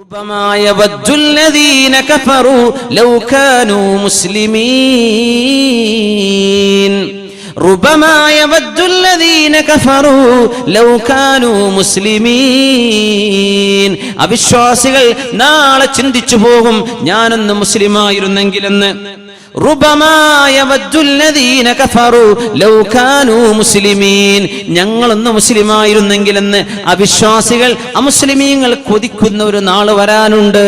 ربما يود الذين كفروا لو كانوا مسلمين ربما يود الذين كفروا لو كانوا مسلمين അവിശ്വാസികൾ നാളെ ചിന്തിച്ചു പോകും ഞാനൊന്ന് മുസ്ലിമായിരുന്നെങ്കിലെന്ന് ربما يود الذين كفروا لو كانوا مسلمين ഞങ്ങളൊന്ന് മുസ്ലിമായിരുന്നെങ്കിലെന്ന് അവിശ്വാസികൾ അമുസ്ലിമീങ്ങൾ കൊതിക്കുന്ന ഒരു നാള് വരാനുണ്ട്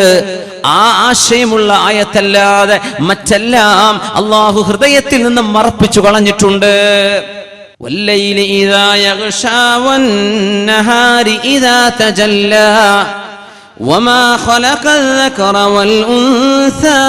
ആ ആശയമുള്ള ആയത്തല്ലാതെ മറ്റെല്ലാം അള്ളാഹു ഹൃദയത്തിൽ നിന്നും മറപ്പിച്ചു കളഞ്ഞിട്ടുണ്ട് والليل إذا يغشى والنهار إذا تجلى وما خلق الذكر والأنثى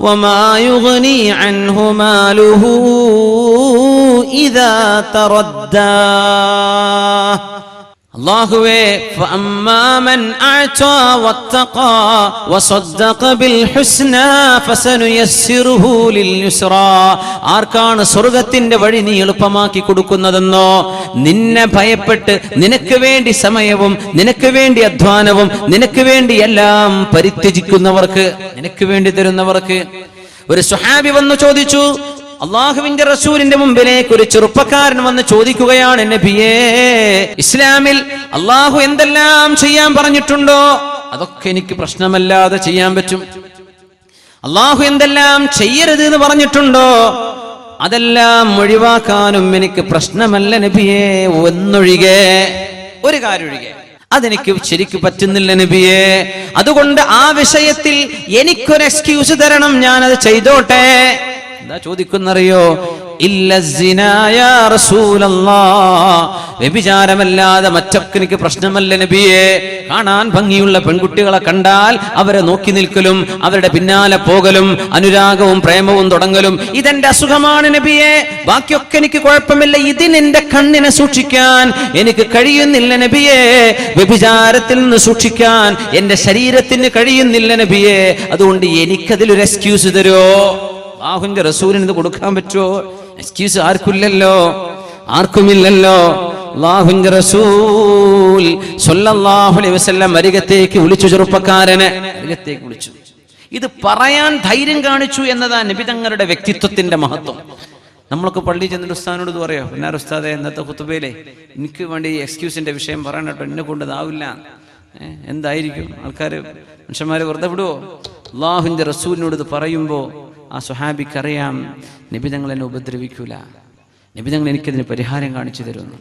وما يغني عنه ماله إذا تردى. ആർക്കാണ് സ്വർഗത്തിന്റെ വഴി നീ എളുപ്പമാക്കി കൊടുക്കുന്നതെന്നോ? നിന്നെ ഭയപ്പെട്ട് നിനക്ക് വേണ്ടി സമയവും നിനക്ക് വേണ്ടി അധ്വാനവും നിനക്ക് വേണ്ടി എല്ലാം പരിത്യജിക്കുന്നവർക്ക് നിനക്ക് വേണ്ടി തരുന്നവർക്ക് ഒരു സുഹാബി വന്നു ചോദിച്ചു അള്ളാഹുവിന്റെ റസൂലിന്റെ മുമ്പിലേക്ക് ഒരു ചെറുപ്പക്കാരൻ വന്ന് ചോദിക്കുകയാണ് നബിയേ ഇസ്ലാമിൽ അള്ളാഹു എന്തെല്ലാം ചെയ്യാൻ പറഞ്ഞിട്ടുണ്ടോ? അതൊക്കെ എനിക്ക് പ്രശ്നമല്ലാതെ ചെയ്യാൻ പറ്റും. അള്ളാഹു എന്തെല്ലാം ചെയ്യരുത് എന്ന് പറഞ്ഞിട്ടുണ്ടോ? അതെല്ലാം ഒഴിവാക്കാനും എനിക്ക് പ്രശ്നമല്ല നബിയേ ഒന്നൊഴികെ ഒരു കാര്യം ഒഴികെ അതെനിക്ക് ശരിക്ക് പറ്റുന്നില്ല നബിയേ. അതുകൊണ്ട് ആ വിഷയത്തിൽ എനിക്കൊരു എക്സ്ക്യൂസ് തരണം ഞാനത് ചെയ്തോട്ടെ. എന്താ ചോദിക്കുന്നറിയോ? വ്യഭിചാരമല്ലാതെ മറ്റൊക്കെ പ്രശ്നമല്ല നബിയെ. കാണാൻ ഭംഗിയുള്ള പെൺകുട്ടികളെ കണ്ടാൽ അവരെ നോക്കി നിൽക്കലും അവരുടെ പിന്നാലെ പോകലും അനുരാഗവും പ്രേമവും തുടങ്ങലും. ഇതെന്റെ അസുഖമാണ് നബിയെ. ബാക്കിയൊക്കെ എനിക്ക് കുഴപ്പമില്ല. ഇതിനെന്റെ കണ്ണിനെ സൂക്ഷിക്കാൻ എനിക്ക് കഴിയുന്നില്ല നബിയെ. വ്യഭിചാരത്തിൽ നിന്ന് സൂക്ഷിക്കാൻ എന്റെ ശരീരത്തിന് കഴിയുന്നില്ല നബിയെ. അതുകൊണ്ട് എനിക്കതിലൊരു എക്സ്ക്യൂസ് തരുമോ അള്ളാഹുവിന്റെ റസൂലിന് ഇത് കൊടുക്കാൻ പറ്റുമോ? എക്സ്ക്യൂസ് ആർക്കില്ലല്ലോ ആർക്കുമില്ലല്ലോ? അള്ളാഹുവിന്റെ റസൂൽ അലൈഹി വസല്ലം അരികത്തേക്ക് വിളിച്ചു ചെറുപ്പക്കാരനെ. അരികത്തേക്ക് വിളിച്ചു. ഇത് പറയാൻ ധൈര്യം കാണിച്ചു എന്നതാ നബിതങ്ങളുടെ വ്യക്തിത്വത്തിന്റെ മഹത്വം. നമ്മൾക്ക് പള്ളി ചെന്നിട്ട് ഉസ്താനോട് ഇത് പറയോ? പിന്നാർ ഉസ്താദെ ഇന്നത്തെ കുത്തുബയിലെ എനിക്ക് വേണ്ടി എക്സ്ക്യൂസിന്റെ വിഷയം പറയണം കേട്ടോ. എന്നെ കൊണ്ട് ഇതാവില്ല എന്തായിരിക്കും? ആൾക്കാർ മനുഷ്യന്മാർ വെറുതെ വിടുവോ? അള്ളാഹുവിന്റെ റസൂലിനോട് ഇത് പറയുമ്പോൾ ആ സുഹാബിക്കറിയാം നിബിതങ്ങൾ എന്നെ ഉപദ്രവിക്കൂല. നിബിതങ്ങൾ എനിക്കതിന് പരിഹാരം കാണിച്ചു തരുന്നു.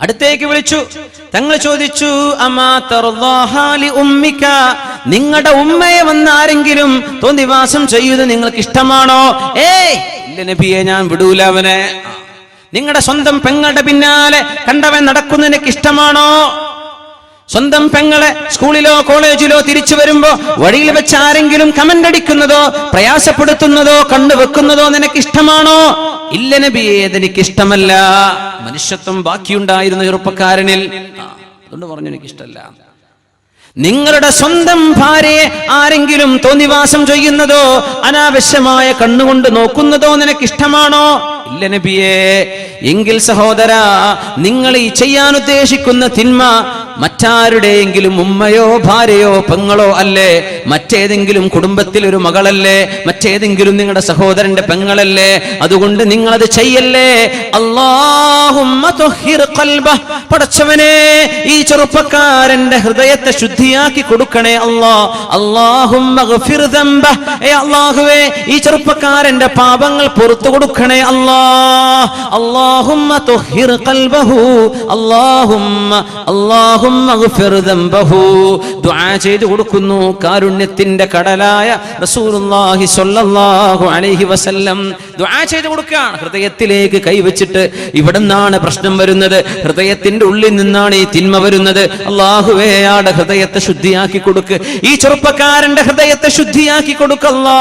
അടുത്തേക്ക് വിളിച്ചു. തങ്ങൾ ചോദിച്ചു അമാ തർദാഹാ ലി ഉമ്മിക നിങ്ങളുടെ ഉമ്മയെ വന്ന് ആരെങ്കിലും തോന്നിവാസം ചെയ്യുന്നത് നിങ്ങൾക്ക് ഇഷ്ടമാണോ? ഏയ് നബിയെ ഞാൻ വിടൂല അവനെ. നിങ്ങളുടെ സ്വന്തം പെങ്ങളുടെ പിന്നാലെ കണ്ടവൻ നടക്കുന്നതിനൊക്കെ ഇഷ്ടമാണോ? സ്വന്തം പെങ്ങളെ സ്കൂളിലോ കോളേജിലോ തിരിച്ചു വരുമ്പോ വഴിയിൽ വെച്ച് ആരെങ്കിലും കമന്റ് അടിക്കുന്നതോ പ്രയാസപ്പെടുത്തുന്നതോ കണ്ടുവെക്കുന്നതോ നിനക്ക് ഇഷ്ടമാണോ ഇല്ല നബിയെ അതെനിക്ക് ഇഷ്ടമല്ല മനുഷ്യത്വം ബാക്കിയുണ്ടായിരുന്ന ചെറുപ്പക്കാരനിൽ. അതുകൊണ്ട് പറഞ്ഞു എനിക്ക് ഇഷ്ടമല്ല നിങ്ങളുടെ സ്വന്തം ഭാര്യയെ ആരെങ്കിലും തോന്നിവാസം ചെയ്യുന്നതോ അനാവശ്യമായ കണ്ണുകൊണ്ട് നോക്കുന്നതോ നിനക്ക് ഇഷ്ടമാണോ ഇല്ല നബിയേ. എങ്കിൽ സഹോദര നിങ്ങൾ ഈ ചെയ്യാൻ ഉദ്ദേശിക്കുന്ന തിന്മ മറ്റാരുടെയെങ്കിലും ഉമ്മയോ ഭാര്യയോ പെങ്ങളോ അല്ലേ? മറ്റേതെങ്കിലും കുടുംബത്തിൽ ഒരു മകളല്ലേ? മറ്റേതെങ്കിലും നിങ്ങളുടെ സഹോദരന്റെ പെങ്ങളല്ലേ? അതുകൊണ്ട് നിങ്ങൾ അത് ചെയ്യല്ലേ. പടച്ചവനെ ഈ ചെറുപ്പക്കാരന്റെ ഹൃദയത്തെ ശുദ്ധിയാക്കി കൊടുക്കണേ അല്ലാ. അല്ലാഹുവേ ഈ ചെറുപ്പക്കാരന്റെ പാപങ്ങൾ പുറത്തു കൊടുക്കണേ അല്ലാ. അല്ലാഹുമ്മ طهر قلبه اللهم اللهم اغفر ذنبه ദുആ ചെയ്തു കൊടുക്കുന്നു കാരുണ്യത്തിന്റെ കടലായ റസൂലുള്ളാഹി സ്വല്ലല്ലാഹു അലൈഹി വസല്ലം. ദുആ ചെയ്ത് കൊടുക്കുകയാണ്. ഹൃദയത്തിലേക്ക് കൈവച്ചിട്ട് ഇവിടെ നിന്നാണ് പ്രശ്നം വരുന്നത്. ഹൃദയത്തിന്റെ ഉള്ളിൽ നിന്നാണ് ഈ തിന്മ വരുന്നത്. അള്ളാഹുവേയാടെ ഹൃദയത്തെ ശുദ്ധിയാക്കി കൊടുക്ക്. ഈ ചെറുപ്പക്കാരന്റെ ഹൃദയത്തെ ശുദ്ധിയാക്കി കൊടുക്കല്ലാ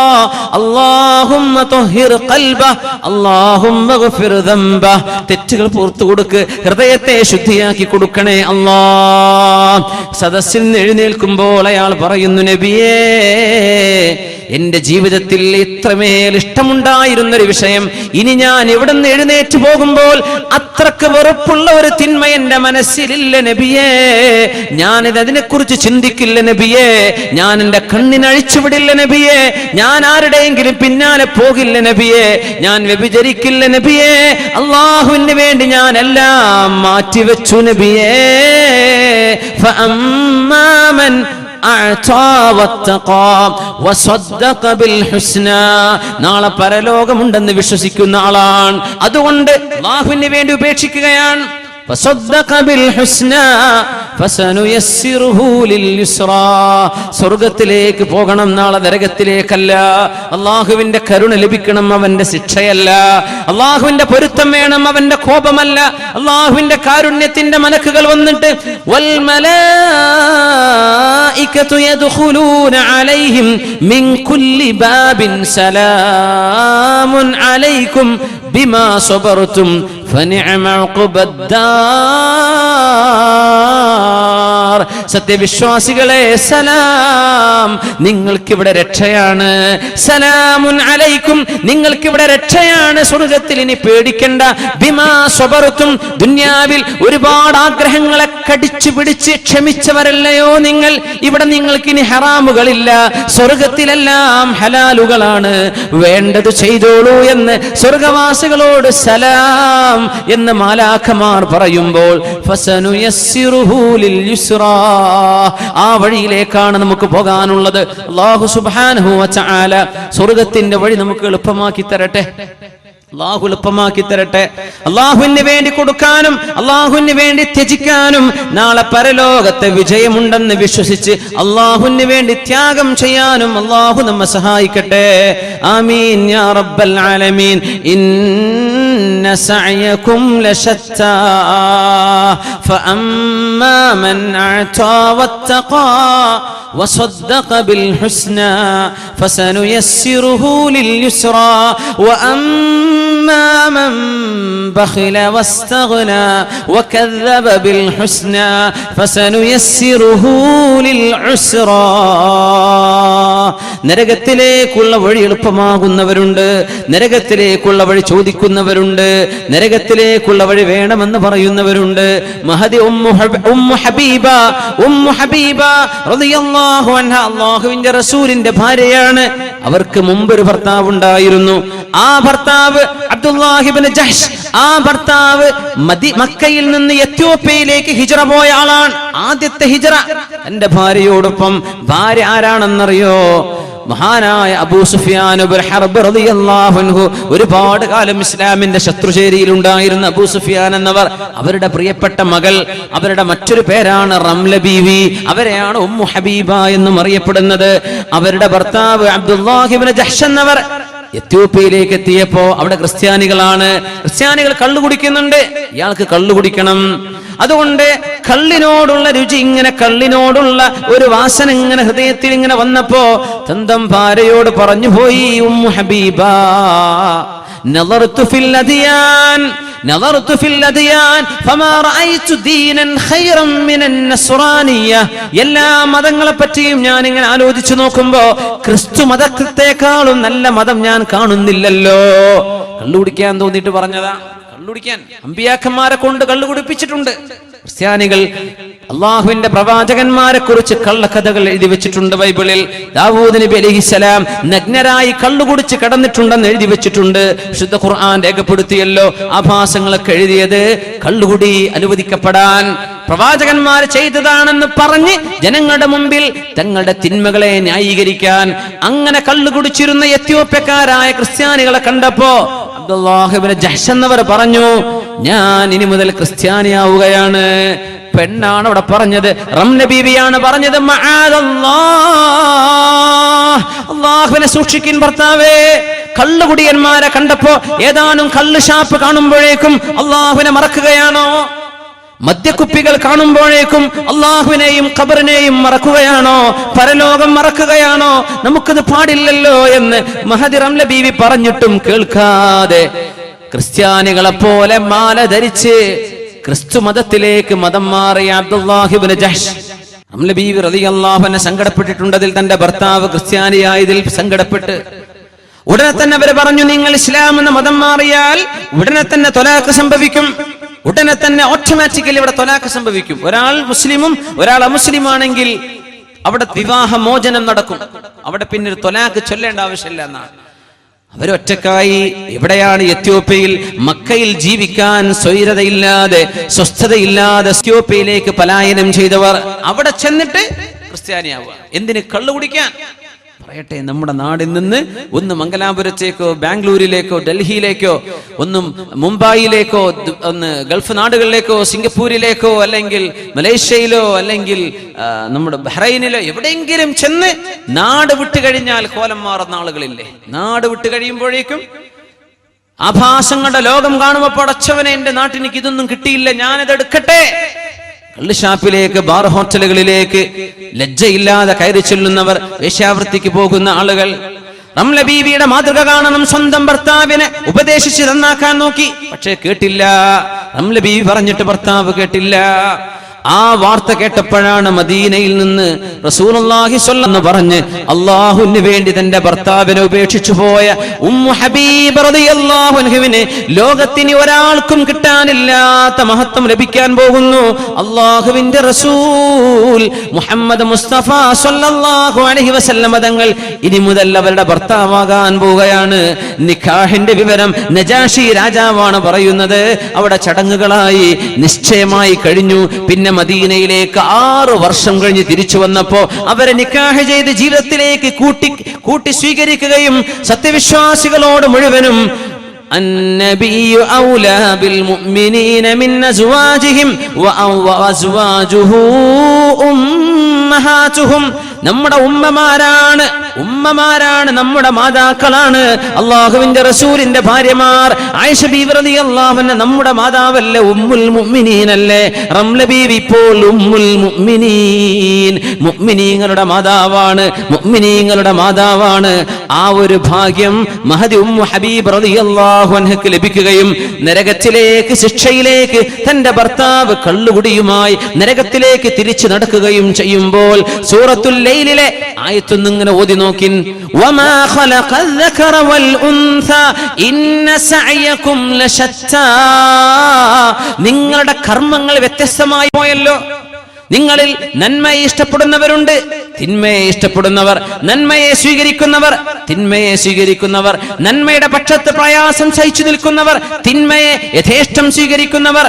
തെറ്റുകൾ പുറത്തു കൊടുക്ക്. ഹൃദയത്തെ ശുദ്ധിയാക്കി കൊടുക്കണേ അല്ലാ. സദസ്സിൽ നിന്ന് എഴുന്നേൽക്കുമ്പോൾ അയാൾ പറയുന്നു നബിയേ എന്റെ ജീവിതത്തിൽ ഇത്രമേൽ ഇഷ്ടമുണ്ടായിരുന്ന ഒരു വിഷയം ഇനി ഞാൻ എവിടെ നിന്ന് എഴുന്നേറ്റ് പോകുമ്പോൾ അത്രക്ക് വെറുപ്പുള്ള ഒരു തിന്മ എന്റെ മനസ്സിലില്ല നബിയേ ഞാനിത് അതിനെക്കുറിച്ച് ചിന്തിക്കില്ല നബിയേ ഞാൻ എന്റെ കണ്ണിനഴിച്ചുവിടില്ല നബിയേ ഞാൻ ആരുടെയെങ്കിലും പിന്നാലെ പോകില്ല നബിയേ ഞാൻ വ്യഭിചരിക്കില്ല നബിയേ അള്ളാഹുവിന് വേണ്ടി ഞാൻ എല്ലാം മാറ്റിവെച്ചു നബിയേ فأما من നാളെ പരലോകമുണ്ടെന്ന് വിശ്വസിക്കുന്ന ആളാണ്. അതുകൊണ്ട് അള്ളാഹുവിന് വേണ്ടി ഉപേക്ഷിക്കുകയാണ്. സ്വർഗത്തിലേക്ക് പോകണം നാളെ നരകത്തിലേക്കല്ല. അള്ളാഹുവിന്റെ കരുണ ലഭിക്കണം അവന്റെ ശിക്ഷയല്ല. അള്ളാഹുവിന്റെ പൊരുത്തം വേണം അവന്റെ കോപമല്ല. അള്ളാഹുവിന്റെ കാരുണ്യത്തിന്റെ മനക്കുകൾ വന്നിട്ട് അലൈഹിം മിൻ കുല്ലി ബാബിൻ സലാമുൻ അലൈക്കും بما صبرتم فنعم عقبى الدار. സത്യവിശ്വാസികളെ സലാം. നിങ്ങൾക്കിവിടെ രക്ഷയാണ്. സലാമുൻ അലൈക്കും. നിങ്ങൾക്കിവിടെ രക്ഷയാണ്. സ്വർഗത്തിൽ ഇനി പേടിക്കേണ്ട. ബിമാ സ്വബറുത്തും. ദുന്യാവിൽ ഒരുപാട് ആഗ്രഹങ്ങളെ കടിച്ചു പിടിച്ച് ക്ഷമിച്ചവരല്ലയോ നിങ്ങൾ? ഇവിടെ നിങ്ങൾക്ക് ഇനി ഹറാമുകളില്ല. സ്വർഗത്തിലെല്ലാം ഹലാലുകളാണ്. വേണ്ടത് ചെയ്തോളൂ എന്ന് സ്വർഗവാസികളോട് സലാം എന്ന് മാലാഖമാർ പറയുമ്പോൾ ഫസനുയസ്സിറുഹു ലിൽ ആ വഴിയിലേക്കാണ് നമുക്ക് പോകാനുള്ളത്. അല്ലാഹു സുബ്ഹാനഹു വതആല സ്വർഗത്തിന്റെ വഴി നമുക്ക് എളുപ്പമാക്കി തരട്ടെ. അള്ളാഹു എളുപ്പമാക്കി തരട്ടെ അള്ളാഹുവിന് വേണ്ടി കൊടുക്കാനും അള്ളാഹുവിന് വേണ്ടി ത്യജിക്കാനും നാളെ പരലോകത്തെ വിജയമുണ്ടെന്ന് വിശ്വസിച്ച് അള്ളാഹുവിന് വേണ്ടി ത്യാഗം ചെയ്യാനും അള്ളാഹു നമ്മെ സഹായിക്കട്ടെ ആമീൻ യാ റബ്ബൽ ആലമീൻ ഇന്ന സഅയകും ലശത്താ فأما من أعطى واتقى وصدق بالحسنى فسنيسره لليسرى وأما من بخل واستغنى وكذب بالحسنى فسنيسره للعسرى നരകത്തിലേക്കുള്ള വഴി എളുപ്പമാകുന്നവരുണ്ട് നരകത്തിലേക്കുള്ള വഴി ചോദിക്കുന്നവരുണ്ട് നരകത്തിലേക്കുള്ള വഴി വേണമെന്ന് പറയുന്നവരുണ്ട് മഹദി ഉമ്മു ഹബ- ഉമ്മു ഹബീബ ഉമ്മു ഹബീബ റളിയല്ലാഹു അൻഹ അല്ലാഹുവിന്റെ റസൂലിന്റെ ഭാര്യയാണ് അവർക്ക് മുമ്പ് ഒരു ഭർത്താവ് ഉണ്ടായിരുന്നു ആ ഭർത്താവ് അബ്ദുല്ലാഹിബിന് ജഹ്ഷ് ആ ഭർത്താവ് മക്കയിൽ നിന്ന് എത്യോപ്യയിലേക്ക് ഹിജറ പോയ ആളാണ്. ആദ്യത്തെ ഹിജറ. തന്റെ ഭാര്യയോടൊപ്പം ഭാര്യ ആരാണെന്നറിയോ? മഹാനായ അബൂ സുഫിയാൻ ഒരുപാട് കാലം ഇസ്ലാമിന്റെ ശത്രുചേരിയിൽ ഉണ്ടായിരുന്ന അബൂ സുഫിയാൻ എന്നവർ അവരുടെ പ്രിയപ്പെട്ട മകൾ അവരുടെ മറ്റൊരു പേരാണ് റംല ബീവി. അവരെയാണ് ഉമ്മു ഹബീബ എന്നും അറിയപ്പെടുന്നത്. അവരുടെ ഭർത്താവ് അബ്ദുല്ലാഹിബിന് ജഹ്ഷ് എന്നവർ എത്യോപ്യയിലേക്ക് എത്തിയപ്പോ അവിടെ ക്രിസ്ത്യാനികളാണ്. ക്രിസ്ത്യാനികൾ കള്ളു കുടിക്കുന്നുണ്ട്. ഇയാൾക്ക് കള്ളു കുടിക്കണം. അതുകൊണ്ട് കള്ളിനോടുള്ള രുചി ഇങ്ങനെ കള്ളിനോടുള്ള ഒരു വാസന ഇങ്ങനെ ഹൃദയത്തിൽ ഇങ്ങനെ വന്നപ്പോ തന്തം ഭാര്യയോട് പറഞ്ഞു പോയി ഉം ഹബീബ نظرت في الأديان فما رأيت دينا خيرا من النصرانية എല്ലാ മതങ്ങളെ പറ്റിയും ഞാൻ ഇങ്ങനെ ആലോചിച്ചു നോക്കുമ്പോ ക്രിസ്തു മതത്തെക്കാളും നല്ല മതം ഞാൻ കാണുന്നില്ലല്ലോ കള്ളുകുടിക്കാൻ തോന്നിയിട്ട് പറഞ്ഞതാ കള്ളുകുടിക്കാൻ അമ്പിയാക്കന്മാരെ കൊണ്ട് കള്ളു കുടിപ്പിച്ചിട്ടുണ്ട് ക്രിസ്ത്യാനികൾ അള്ളാഹുവിന്റെ പ്രവാചകന്മാരെ കുറിച്ച് കള്ളക്കഥകൾ എഴുതി വെച്ചിട്ടുണ്ട് ബൈബിളിൽ. ദാവൂദ് നബി അലിഹിസലാം നഗ്നരായി കള്ളുകുടിച്ച് കടന്നിട്ടുണ്ടെന്ന് എഴുതി വെച്ചിട്ടുണ്ട്. ശുദ്ധ ഖുർആൻ രേഖപ്പെടുത്തിയല്ലോ ആഭാസങ്ങളൊക്കെ എഴുതിയത്. കള്ളുകുടി അനുവദിക്കപ്പെടാൻ പ്രവാചകന്മാർ ചെയ്തതാണെന്ന് പറഞ്ഞ് ജനങ്ങളുടെ മുമ്പിൽ തങ്ങളുടെ തിന്മകളെ ന്യായീകരിക്കാൻ അങ്ങനെ കള്ളുകുടിച്ചിരുന്ന എത്യോപ്യക്കാരായ ക്രിസ്ത്യാനികളെ കണ്ടപ്പോ അബ്ദുല്ലാഹിബിന് ജഹ്ഷ് എന്നവർ പറഞ്ഞു ഞാൻ ഇനി മുതൽ ക്രിസ്ത്യാനിയാവുകയാണ്. പെണ്ണാണ് അവിടെ പറഞ്ഞത്. റംന ബീവിയാണ് പറഞ്ഞത്. അള്ളാഹുവിനെ സൂക്ഷിക്കിൻ ഭർത്താവേ. കള്ളുകുടിയന്മാരെ കണ്ടപ്പോ ഏതാനും കള്ള് ഷാപ്പ് കാണുമ്പോഴേക്കും അള്ളാഹുവിനെ മറക്കുകയാണോ? മദ്യക്കുപ്പികൾ കാണുമ്പോഴേക്കും അള്ളാഹുവിനെയും ഖബറിനെയും മറക്കുകയാണോ? പരലോകം മറക്കുകയാണോ? നമുക്കത് പാടില്ലല്ലോ എന്ന് മഹദി ലബീവി ബീവി പറഞ്ഞിട്ടും കേൾക്കാതെ ക്രിസ്ത്യാനികളെ പോലെ മാല ധരിച്ച് ക്രിസ്തു മതത്തിലേക്ക് മതം മാറിയ അബ്ദുല്ലാഹിബിന് ജഹ്ഷ്. സങ്കടപ്പെട്ടിട്ടുണ്ട്. അതിൽ തന്റെ ഭർത്താവ് ക്രിസ്ത്യാനിയായതിൽ സങ്കടപ്പെട്ട്. ഉടനെ തന്നെ അവർ പറഞ്ഞു നിങ്ങൾ ഇസ്ലാം എന്ന മതം മാറിയാൽ ഉടനെ തന്നെ തൊലാക്ക് സംഭവിക്കും. ഉടനെ തന്നെ ഓട്ടോമാറ്റിക്കലി ഇവിടെ തൊലാക്ക് സംഭവിക്കും. ഒരാൾ മുസ്ലിമും ഒരാൾ അമുസ്ലിമാണെങ്കിൽ അവിടെ വിവാഹ മോചനം നടക്കും. അവിടെ പിന്നെ ഒരു തൊലാക്ക് ചൊല്ലേണ്ട ആവശ്യമില്ല എന്നാണ്. അവരൊറ്റക്കായി എവിടെയാണ് എത്യോപ്യയിൽ മക്കയിൽ ജീവിക്കാൻ സ്വൈരതയില്ലാതെ സ്വസ്ഥതയില്ലാതെ എത്യോപ്യയിലേക്ക് പലായനം ചെയ്തവർ അവിടെ ചെന്നിട്ട് ക്രിസ്ത്യാനിയാവുക. എന്തിന് കള്ളു കുടിക്കാൻ? പറയട്ടെ നമ്മുടെ നാടിൽ നിന്ന് ഒന്ന് മംഗലാപുരത്തേക്കോ ബാംഗ്ലൂരിലേക്കോ ഡൽഹിയിലേക്കോ ഒന്നും മുംബൈയിലേക്കോ ഒന്ന് ഗൾഫ് നാടുകളിലേക്കോ സിംഗപ്പൂരിലേക്കോ അല്ലെങ്കിൽ മലേഷ്യയിലോ അല്ലെങ്കിൽ നമ്മുടെ ബഹ്റൈനിലോ എവിടെയെങ്കിലും ചെന്ന് നാട് വിട്ട് കഴിഞ്ഞാൽ കോലം മാറുന്ന ആളുകളില്ലേ? നാട് വിട്ട് കഴിയുമ്പോഴേക്കും ആഭാസങ്ങളുടെ ലോകം കാണുമ്പോൾ പടച്ചവനെ എന്റെ നാട്ടിനിക്ക് ഇതൊന്നും കിട്ടിയില്ല ഞാനത് എടുക്കട്ടെ കള്ളുഷാപ്പിലേക്ക് ബാർ ഹോട്ടലുകളിലേക്ക് ലജ്ജയില്ലാതെ കയറി ചെല്ലുന്നവർ വേശ്യാവൃത്തിക്ക് പോകുന്ന ആളുകൾ. റംല ബീവിയുടെ മാതൃക കാണണം സ്വന്തം ഭർത്താവിനെ ഉപദേശിച്ച് നന്നാക്കാൻ നോക്കി. പക്ഷേ കേട്ടില്ല. റംല ബീവി പറഞ്ഞിട്ട് ഭർത്താവ് കേട്ടില്ല. ആ വാർത്ത കേട്ടപ്പോഴാണ് മദീനയിൽ നിന്ന് റസൂലുള്ളാഹി എന്ന് പറഞ്ഞ് അള്ളാഹുവിന് വേണ്ടി തന്റെ ഭർത്താവിനെ ഉപേക്ഷിച്ചു പോയ ഉമ്മു ലോകത്തിന് ഒരാൾക്കും കിട്ടാനില്ലാത്ത മഹത്വം ലഭിക്കാൻ പോകുന്നു. അള്ളാഹുവിന്റെ റസൂൽ മുഹമ്മദ് മുസ്തഫ സ്വല്ലല്ലാഹു അലൈഹി വസല്ലമ തങ്ങൾ ഇനി മുതൽ അവരുടെ ഭർത്താവാകാൻ പോവുകയാണ്. നിഖാഹിന്റെ വിവരം നജാഷി രാജാവാണ് പറയുന്നത്. അവിടെ ചടങ്ങുകളായി നിശ്ചയമായി കഴിഞ്ഞു. പിന്നെ മദീനയിലേക്ക് ആറു വർഷം കഴിഞ്ഞ് തിരിച്ചു വന്നപ്പോ അവരെ നിക്കാഹ് ചെയ്ത് ജീവിതത്തിലേക്ക് കൂട്ടി കൂട്ടി സ്വീകരിക്കുകയും സത്യവിശ്വാസികളോട് മുഴുവനും النبي أولى بالمؤمنين من أزواجهم وأو- وأزواجه أمهاتهم നമ്മുടെ ഉമ്മമാരാണ് ഉമ്മമാരാണ് നമ്മുടെ മാതാക്കളാണ്. അള്ളാഹുവിന്റെ റസൂലിന്റെ ഭാര്യമാർ. ആയിഷ ബീവ്രതി റളിയല്ലാഹുവിന്റെ നമ്മുടെ മാതാവല്ലേ ഉമ്മുൽ മുഅ്മിനീനല്ലേ. റംല ബീവി ഇപ്പോൾ ഉമ്മുൽ മുഅ്മിനീൻ. മുഅ്മിനീങ്ങളുടെ മാതാവാണ് മുഅ്മിനീങ്ങളുടെ മാതാവാണ്. ആ ഒരു ഭാഗ്യം മഹദി ഉമ്മു ഹബീബ് റളിയല്ലാഹു അൻഹക്ക് ലഭിക്കുകയും നരകത്തിലേക്ക് ശിക്ഷയിലേക്ക് തന്റെ ഭർത്താവ് കള്ളുകുടിയുമായി നരകത്തിലേക്ക് തിരിച്ചു നടക്കുകയും ചെയ്യുമ്പോൾ സൂറത്തുൽ ലൈലിലെ ആയത്തൊന്നും ഇങ്ങനെ ഓതി നോക്കിൻ നിങ്ങളുടെ കർമ്മങ്ങൾ വ്യത്യസ്തമായി പോയല്ലോ. നിങ്ങളിൽ നന്മയെ ഇഷ്ടപ്പെടുന്നവരുണ്ട് തിന്മയെ ഇഷ്ടപ്പെടുന്നവർ നന്മയെ സ്വീകരിക്കുന്നവർ തിന്മയെ സ്വീകരിക്കുന്നവർ നന്മയുടെ പക്ഷത്ത് പ്രയാസം സഹിച്ചു നിൽക്കുന്നവർ തിന്മയെ യഥേഷ്ടം സ്വീകരിക്കുന്നവർ.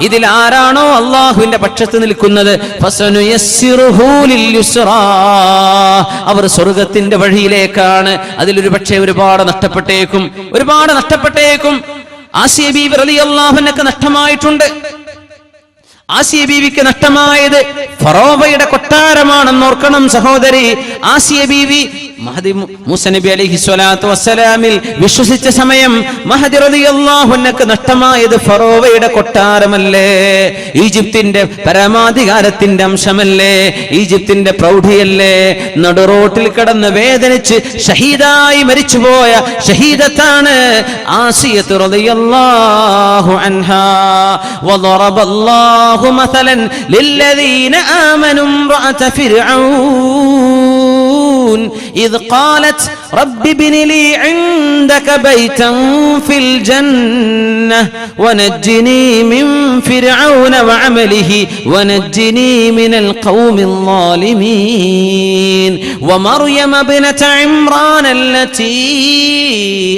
ഇതിൽ ആരാണോ അള്ളാഹുവിന്റെ പക്ഷത്ത് നിൽക്കുന്നത്? അവർ സ്വർഗത്തിന്റെ വഴിയിലേക്കാണ്. അതിലൊരു പക്ഷേ ഒരുപാട് നഷ്ടപ്പെട്ടേക്കും. ഒരുപാട് നഷ്ടപ്പെട്ടേക്കും. ആസിയ ബീബി അലി അള്ളാഹുവിനൊക്കെ നഷ്ടമായിട്ടുണ്ട്. ആസിയ ബീവിക്ക് നഷ്ടമായത് ഫറോബയുടെ കൊട്ടാരമാണെന്ന് ഓർക്കണം സഹോദരി. ആസിയ ബീവി മഹദി മു- മൂസ നബി അലൈഹി സ്വലാത്തു വസ്സലാമിൽ വിശ്വസിച്ച സമയം മഹദി റളിയല്ലാഹുവിനക്ക് നഷ്ടമായത് ഫറോവയുടെ കൊട്ടാരമല്ലേ ഈജിപ്തിന്റെ പരമാധികാരത്തിന്റെ അംശമല്ലേ ഈജിപ്തിന്റെ പ്രൗഢിയല്ലേ നടുറോട്ടിൽ കിടന്ന് വേദനിച്ച് ഷഹീദായി മരിച്ചുപോയ ഷഹീദത്താണ് ആസിയത്ത് റളിയല്ലാഹു അൻഹാ وضرب الله مثلا للذين آمنوا امرأة فرعون إذ قالت رب ابن لي عندك بيتا في الجنة ونجني من فرعون وعمله ونجني من القوم الظالمين. ومريم ابنة عمران التي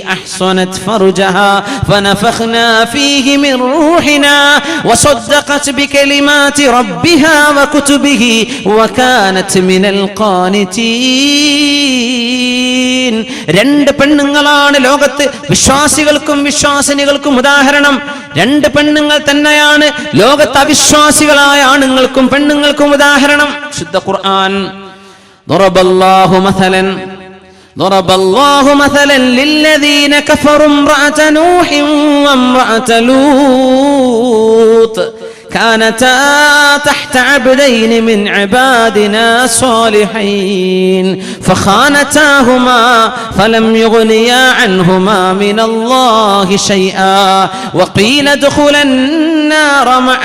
أحصنت فرجها فنفخنا فيه من روحنا وصدقت بكلمات ربها وكتبه وكانت من القانتين. രണ്ട് പെണ്ണുങ്ങളാണ് ലോകത്ത് വിശ്വാസികൾക്കും വിശ്വാസിനികൾക്കും ഉദാഹരണം രണ്ട് പെണ്ണുങ്ങൾ തന്നെയാണ് ലോകത്ത് അവിശ്വാസികളായ ആണുങ്ങൾക്കും പെണ്ണുങ്ങൾക്കും ഉദാഹരണം ശുദ്ധ ഖുർആൻ ضرب الله مثلا ضرب الله مثلا للذين كفروا امرأة نوح وامرأة لوط كانتا تحت عبدين من عبادنا صالحين فخانتاهما فلم يغنيا عنهما من الله شيئا وقيل ادخلا النار مع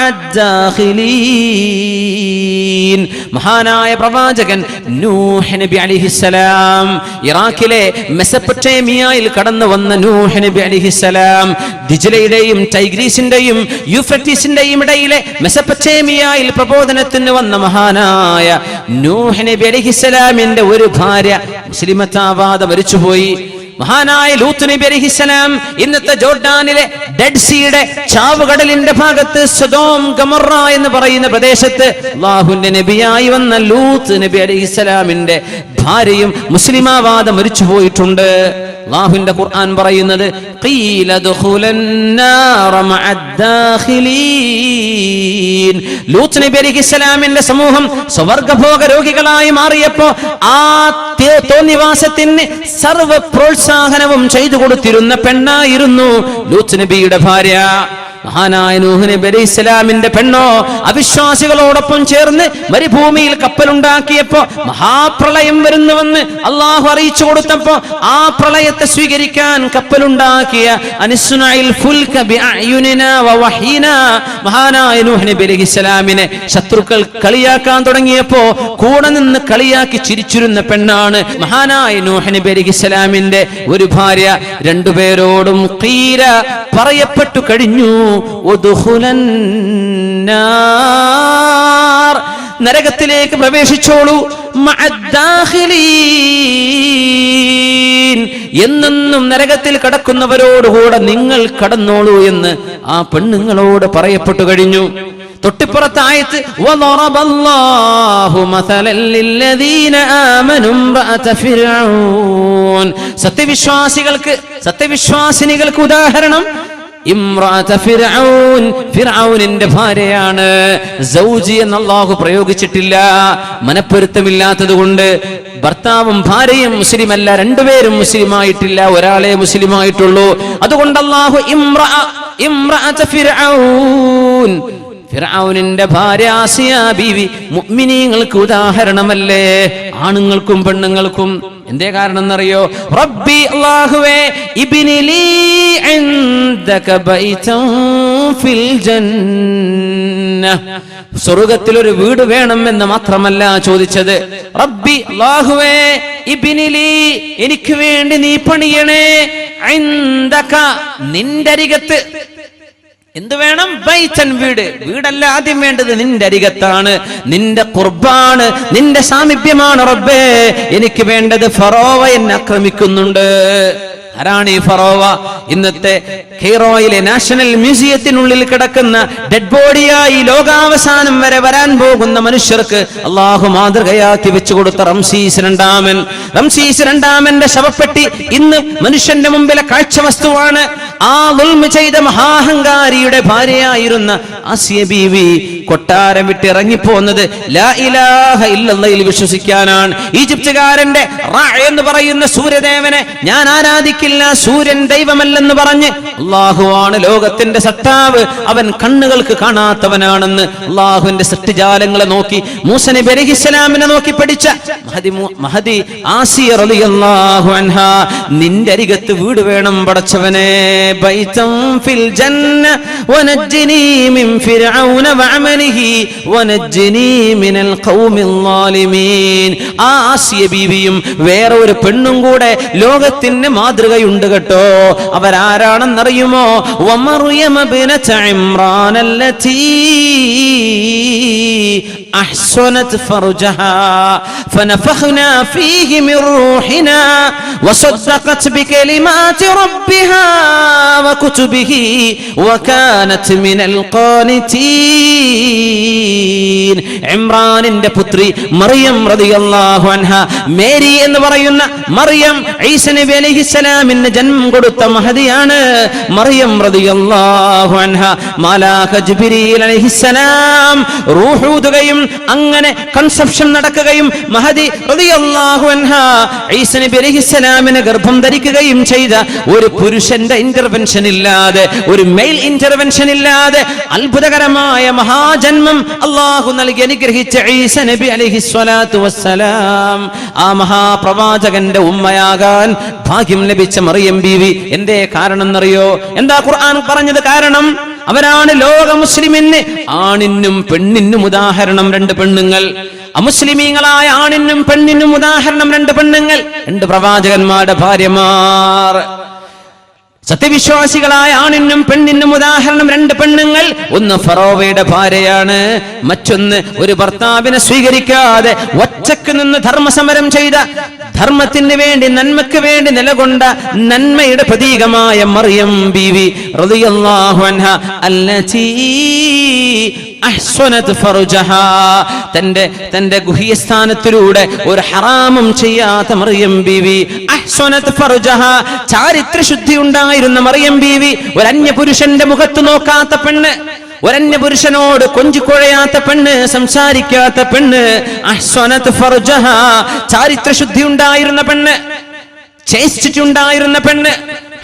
الداخلين മഹാനായ പ്രവാചകൻ നൂഹ് നബി അലിഹിസലാം ഇറാഖിലെ മെസപ്പൊട്ടേമിയയിൽ കടന്നു വന്ന നൂഹ് നബി അലിഹിസലാം ദിജലയുടെയും ടൈഗ്രീസിന്റെയും യൂഫ്രട്ടീസിന്റെയും ഇടയിലെ മെസപ്പൊട്ടേമിയയിൽ പ്രബോധനത്തിന് വന്ന മഹാനായ നൂഹ് നബി അലിഹിസ്സലാമിന്റെ ഒരു ഭാര്യ മുസ്ലിമത്താവാതെ മരിച്ചുപോയി. മഹാനായ ലൂത്ത് നബി അലിഹിസ്സലാം ഇന്നത്തെ ജോർഡാനിലെ ഡെഡ് സീയുടെ ചാവുകടലിന്റെ ഭാഗത്ത് സദോം ഗമറ എന്ന് പറയുന്ന പ്രദേശത്ത് ലാഹുന്റെ നബിയായി വന്ന ലൂത്ത് നബി അലൈഹിസ്സലാമിന്റെ ഭാര്യയും മുസ്ലിമാവാദം മരിച്ചു പോയിട്ടുണ്ട് അള്ളാഹുവിന്റെ ഖുർആൻ പറയുന്നത് "ഖീല ദുഖുലൻ നാറ മഅദ്ദാഖിലീൻ." ലൂത്ത് നബി അലൈഹിസ്സലാമിന്റെ സമൂഹം സ്വർഗഭോഗ രോഗികളായി മാറിയപ്പോ ആ തോന്നിവാസത്തിന് സർവ പ്രോത്സാഹനവും ചെയ്തു കൊടുത്തിരുന്ന പെണ്ണായിരുന്നു ലൂത്ത് നബിയുടെ ഭാര്യ മഹാനായ നൂഹ് നബി ഇസ്ലാമിന്റെ പെണ്ണോ അവിശ്വാസികളോടൊപ്പം ചേർന്ന് മരുഭൂമിയിൽ കപ്പലുണ്ടാക്കിയപ്പോ മഹാപ്രളയം വരുന്നുവെന്ന് അള്ളാഹു അറിയിച്ചു കൊടുത്തപ്പോ ആ പ്രളയത്തെ സ്വീകരിക്കാൻ കപ്പലുണ്ടാക്കിയ മഹാനായ ഇസ്ലാമിനെ ശത്രുക്കൾ കളിയാക്കാൻ തുടങ്ങിയപ്പോ കൂടെ നിന്ന് കളിയാക്കി ചിരിച്ചിരുന്ന പെണ്ണാണ് മഹാനായ നൂഹ് നബി ഇസ്ലാമിന്റെ ഒരു ഭാര്യ രണ്ടുപേരോടും തീര പറയപ്പെട്ടു കഴിഞ്ഞു. നരകത്തിലേക്ക് പ്രവേശിച്ചോളൂ. എന്നെന്നും നരകത്തിൽ കടക്കുന്നവരോടുകൂടെ നിങ്ങൾ കടന്നോളൂ എന്ന് ആ പെണ്ണുങ്ങളോട് പറയപ്പെട്ടു കഴിഞ്ഞു. തൊട്ടിപ്പുറത്ത് ആയത്ത് സത്യവിശ്വാസികൾക്ക് സത്യവിശ്വാസിനികൾക്ക് ഉദാഹരണം ഫിർഔനിന്റെ ഭാര്യയാണ്. സൗജി അള്ളാഹു പ്രയോഗിച്ചിട്ടില്ല. മനപ്പൊരുത്തമില്ലാത്തത് കൊണ്ട് ഭർത്താവും ഭാര്യയും മുസ്ലിമല്ല. രണ്ടുപേരും മുസ്ലിമായിട്ടില്ല. ഒരാളെ മുസ്ലിം ആയിട്ടുള്ളൂ അതുകൊണ്ട് അള്ളാഹു ഇമ്ര ഇമ്രാത ഫിർഔൻ ഫിർഔനിന്റെ ഭാര്യ ആസിയ ബീവി മുഅ്മിനീങ്ങൾക്ക് ഉദാഹരണമല്ലേ? ആണുങ്ങൾക്കും പെണ്ണുങ്ങൾക്കും എന്തേ കാരണം എന്നറിയോ റബ്ബി അല്ലാഹുവേ ഇബ്നി ലീ ഇൻദക ബൈതൻ ഫിൽ ജന്ന സ്വർഗത്തിൽ ഒരു വീട് വേണം എന്ന് മാത്രമല്ല ചോദിച്ചത്. റബ്ബി ഇബ്നി ലീ എനിക്ക് വേണ്ടി നീ പണിയണേ നിന്റെ അരികത്ത്. എന്ത് വേണം? ബൈച്ചൻ വീട്. വീടല്ല ആദ്യം വേണ്ടത് നിന്റെ അരികത്താണ്. നിന്റെ കുർബാണ്. നിന്റെ സാമീപ്യമാണ് റബ്ബേ. എനിക്ക് വേണ്ടത് ഫറോവ എന്നെ ആക്രമിക്കുന്നുണ്ട്. ആരാണ് ഈ ഫറോവ ഇന്നത്തെ കെയ്റോയിലെ നാഷണൽ മ്യൂസിയത്തിനുള്ളിൽ കിടക്കുന്ന ഡെഡ് ബോഡിയായി ലോകാവസാനം വരെ വരാൻ പോകുന്ന മനുഷ്യർക്ക് അള്ളാഹു മാതൃകയാക്കി വെച്ചു കൊടുത്ത റംസീസ് രണ്ടാമൻ. റംസീസ് രണ്ടാമന്റെ ശവപ്പെട്ടി ഇന്ന് മനുഷ്യന്റെ മുമ്പിലെ കാഴ്ച വസ്തുവാണ് ആ ദുൽമ ചെയ്ത മഹാഹങ്കാരിയുടെ ഭാര്യയായിരുന്ന ആസിയ ബീവി കൊട്ടാരം വിട്ട് ഇറങ്ങിപ്പോന്നത് വിശ്വസിക്കാനാണ്. ഈജിപ്തുകാരന്റെ എന്ന് പറയുന്ന സൂര്യദേവനെ ഞാൻ ആരാധിക്കില്ല സൂര്യൻ ദൈവമല്ലെന്ന് പറഞ്ഞ് അള്ളാഹുവാണ് ലോകത്തിന്റെ സത്താവ്. അവൻ കണ്ണുകൾക്ക് കാണാത്തവനാണെന്ന് അള്ളാഹുവിന്റെ സൃഷ്ടിജാലങ്ങളെ നോക്കി മൂസനെ ബലിഹിസ്ലാമിനെ നോക്കി പഠിച്ച മഹദി മു- മഹദി ആസിയ റളിയല്ലാഹു അൻഹ നിന്റെ അരികത്ത് വീട് വേണം പടച്ചവനെ ബൈതം ഫിൽ ജന്ന മിൻ ഫിർഔന ആ ആസിയ ബീവിയും വേറെ ഒരു പെണ്ണും കൂടെ ലോകത്തിന് മാതൃകയുണ്ട് കേട്ടോ. അവരാരാണെന്നറിയുമോ? വമറിയമ ബിനത ഇമ്രാൻ أحسنت فرجها فنفخنا فيه من روحنا وصدقت بكلمات ربها وكتبه وكانت من ഇമ്രാനിന്റെ പുത്രി മറിയം റളിയല്ലാഹു അൻഹ മേരി എന്ന് പറയുന്ന മറിയം ഈസ നബി അലൈഹിസ്സലാമിന് ജന്മം കൊടുത്ത മഹദിയാണ് മറിയം റളിയല്ലാഹു അൻഹ മാലാഖ ജിബ്രീൽ അലൈഹിസ്സലാം റൂഹൂതുകയും അങ്ങനെ കൺസെപ്ഷൻ നടക്കുകയും മഹദി നബി ഗർഭം ധരിക്കുകയും ചെയ്ത ഒരു പുരുഷന്റെ ഇന്റർവെൻഷൻ ഇല്ലാതെ ഒരു മെയിൽ ഇന്റർവെൻഷൻ ഇല്ലാതെ അത്ഭുതകരമായ മഹാജന്മം അള്ളാഹു നൽകി അനുഗ്രഹിച്ച ഈസ നബി അലൈഹി സ്വലാത്തു വസ്സലാം. ആ മഹാപ്രവാചകന്റെ ഉമ്മയാകാൻ ഭാഗ്യം ലഭിച്ച മറിയം ബീവി എന്തേ കാരണം എന്നറിയോ എന്താ ഖുർആൻ പറഞ്ഞത് കാരണം? അവരാണ് ലോക മുസ്ലിമിന് ആണിനും പെണ്ണിനും ഉദാഹരണം രണ്ട് പെണ്ണുങ്ങൾ. അമുസ്ലിമീങ്ങളായ ആണിനും പെണ്ണിനും ഉദാഹരണം രണ്ട് പെണ്ണുങ്ങൾ. രണ്ട് പ്രവാചകന്മാരുടെ ഭാര്യമാർ. സത്യവിശ്വാസികളായ ആണിനും പെണ്ണിനും ഉദാഹരണം രണ്ട് പെണ്ണുങ്ങൾ. ഒന്ന് ഫറോവയുടെ ഭാര്യയാണ്. മറ്റൊന്ന് ഒരു ഭർത്താവിനെ സ്വീകരിക്കാതെ ഒച്ചക്ക് നിന്ന് ധർമ്മസമരം ചെയ്ത ധർമ്മത്തിന് വേണ്ടി നന്മയ്ക്ക് വേണ്ടി നിലകൊണ്ട നന്മയുടെ പ്രതീകമായ മറിയം ബീവി തന്റെ തന്റെ ഗുഹ്യസ്ഥാനത്തിലൂടെ ഒരു ഹറാമും ചെയ്യാത്ത മറിയം ബീവി. ചാരിത്ര ശുദ്ധി ഉണ്ടായിരുന്ന മറിയം ബീവി. ഒരു അന്യ പുരുഷന്റെ മുഖത്ത് നോക്കാത്ത പെണ്ണ്. ഒരന്യ പുരുഷനോട് കൊഞ്ചിക്കുഴയാത്ത പെണ്ണ് സംസാരിക്കാത്ത പെണ്ണ്. അഹ്സനത് ഫർജഹാ ചാരിത്ര ശുദ്ധി ഉണ്ടായിരുന്ന പെണ്ണ്. ചേഷ്ടിച്ച് ഉണ്ടായിരുന്ന പെണ്ണ്.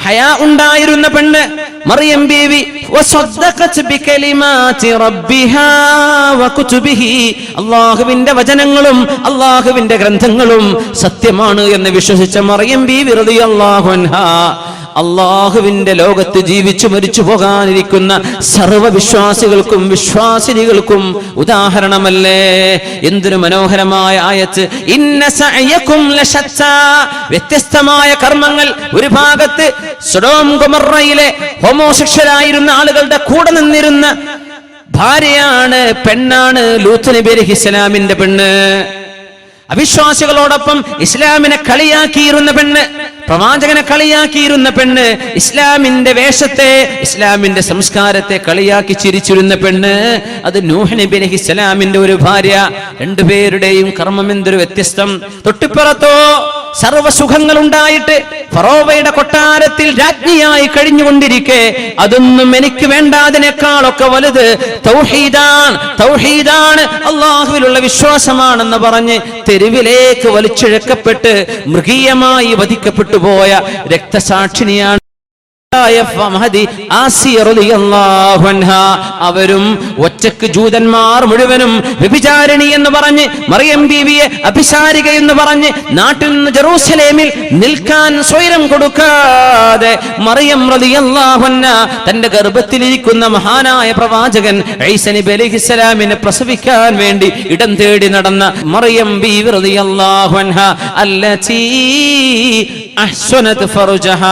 ഹയാ ഉണ്ടായിരുന്ന പെണ്ണ്. മറിയം ബീവി അല്ലാഹുവിന്റെ വചനങ്ങളും അള്ളാഹുവിന്റെ ഗ്രന്ഥങ്ങളും സത്യമാണ് എന്ന് വിശ്വസിച്ച മറിയം ബീവി അൻഹാ. അള്ളാഹുവിന്റെ ലോകത്ത് ജീവിച്ചു മരിച്ചു പോകാനിരിക്കുന്ന സർവവിശ്വാസികൾക്കും വിശ്വാസിനികൾക്കും ഉദാഹരണമല്ലേ? എന്തൊരു മനോഹരമായ ആയത്ത്. ഇന്ന വ്യത്യസ്തമായ കർമ്മങ്ങൾ ഒരു ഭാഗത്ത് സൊഡോം ആളുകളുടെ കൂടെ നിന്നിരുന്ന ഭാര്യയാണ് പെണ്ണാണ് ലൂത്ത് നബി അലഹി ഇസ്ലാമിന്റെ പെണ്ണ്. അവിശ്വാസികളോടൊപ്പം ഇസ്ലാമിനെ കളിയാക്കിയിരുന്ന പെണ്ണ്. പ്രവാചകനെ കളിയാക്കിയിരുന്ന പെണ്ണ് ഇസ്ലാമിന്റെ വേഷത്തെ ഇസ്ലാമിന്റെ സംസ്കാരത്തെ കളിയാക്കി ചിരിച്ചിരുന്ന പെണ്ണ് അത് നൂഹ് നബി ഒരു ഭാര്യ. രണ്ടുപേരുടെയും കർമ്മം എന്തൊരു വ്യത്യസ്തം. തൊട്ടിപ്പുറത്തോ സർവസുഖങ്ങൾ ഉണ്ടായിട്ട് ഫറോവയുടെ കൊട്ടാരത്തിൽ രാജ്ഞിയായി കഴിഞ്ഞുകൊണ്ടിരിക്കെ അതൊന്നും എനിക്ക് വേണ്ടാതിനേക്കാളൊക്കെ വലുത് തൗഹീദാണ് തൗഹീദാണ് അള്ളാഹുവിലുള്ള വിശ്വാസമാണെന്ന് പറഞ്ഞ് തെരുവിലേക്ക് വലിച്ചിഴക്കപ്പെട്ട് മൃഗീയമായി വധിക്കപ്പെട്ടു പോയ രക്തസാക്ഷിണിയാണ് അവരും ഒറ്റയ്ക്ക് ജൂതന്മാർ മുഴുവനും വ്യഭിചാരിണി എന്ന് പറഞ്ഞ് മറിയം ബീവിയെ അഭിസാരിക എന്ന് പറഞ്ഞ് നാട്ടിൽ നിന്ന് ജെറൂസലേമിൽ നിൽക്കാൻ സ്വൈരം കൊടുക്കാതെ മറിയം റളിയല്ലാഹു അൻഹ തന്റെ ഗർഭത്തിലിരിക്കുന്ന മഹാനായ പ്രവാചകൻ ഐസനി ബലിഹിസ്സലാമിനെ പ്രസവിക്കാൻ വേണ്ടി ഇടം തേടി നടന്ന മറിയം ബീവി റളിയല്ലാഹു അല്ല അഹ്സനത് ഫറുജഹ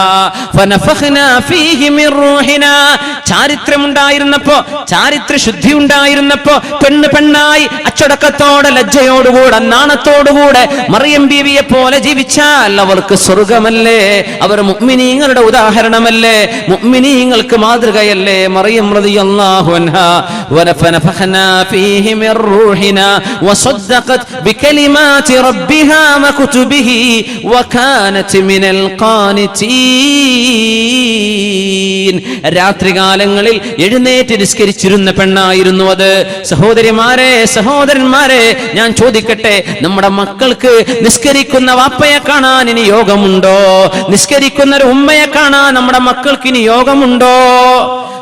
ഫനഫഖ്നാ ഫീഹി മിർ റൂഹിനാ. ചാരിത്രമുണ്ടായിരുന്നപ്പോ ചാരിത്ര ശുദ്ധി ഉണ്ടായിരുന്നപ്പോ പെണ്ണ് പെണ്ണായി അച്ചടക്കത്തോടെ ലജ്ജയോടുകൂടെ നാണത്തോടുകൂടെ മറിയം ബീവിയെ പോലെ ജീവിച്ചാൽ അവർക്ക് സ്വർഗമല്ലേ. അവർ മുഅ്മിനീങ്ങളുടെ ഉദാഹരണമല്ലേ. മുഅ്മിനീങ്ങൾക്ക് മാതൃകയല്ലേ. മറിയം റളിയല്ലാഹു അൻഹാ. വനഫനഫഖ്നാ ഫീഹി മിർ റൂഹിനാ. വസദ്ദഖത് ബികലിമാതി റബ്ബിഹാ വകുതുബിഹി വകാനത് മിനൽ രാത്രികാലങ്ങളിൽ എഴുന്നേറ്റ് നിസ്കരിച്ചിരുന്ന പെണ്ണായിരുന്നു അത്. സഹോദരിമാരെ സഹോദരന്മാരെ ഞാൻ ചോദിക്കട്ടെ നമ്മുടെ മക്കൾക്ക് നിസ്കരിക്കുന്ന വാപ്പയെ കാണാൻ ഇനി യോഗമുണ്ടോ? നിസ്കരിക്കുന്ന ഒരു ഉമ്മയെ കാണാൻ നമ്മുടെ മക്കൾക്ക് ഇനി യോഗമുണ്ടോ?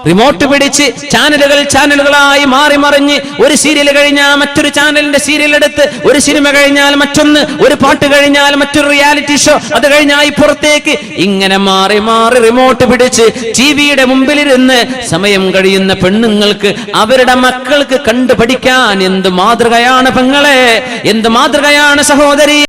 റിമോട്ട് പിടിച്ച് ചാനലുകൾ ചാനലുകളായി മാറി മറിഞ്ഞ് ഒരു സീരിയൽ കഴിഞ്ഞാൽ മറ്റൊരു ചാനലിന്റെ സീരിയൽ എടുത്ത് ഒരു സിനിമ കഴിഞ്ഞാൽ മറ്റൊന്ന് ഒരു പാട്ട് കഴിഞ്ഞാൽ മറ്റൊരു റിയാലിറ്റി ഷോ അത് കഴിഞ്ഞാൽ പുറത്തേക്ക്. ഇങ്ങനെ മാറി മാറി റിമോട്ട് പിടിച്ച് ടി വിയുടെ മുമ്പിലിരുന്ന് സമയം കഴിയുന്ന പെണ്ണുങ്ങൾക്ക് അവരുടെ മക്കൾക്ക് കണ്ടുപഠിക്കാൻ എന്ത് മാതൃകയാണ് പെങ്ങളെ? എന്ത് മാതൃകയാണ് സഹോദരി?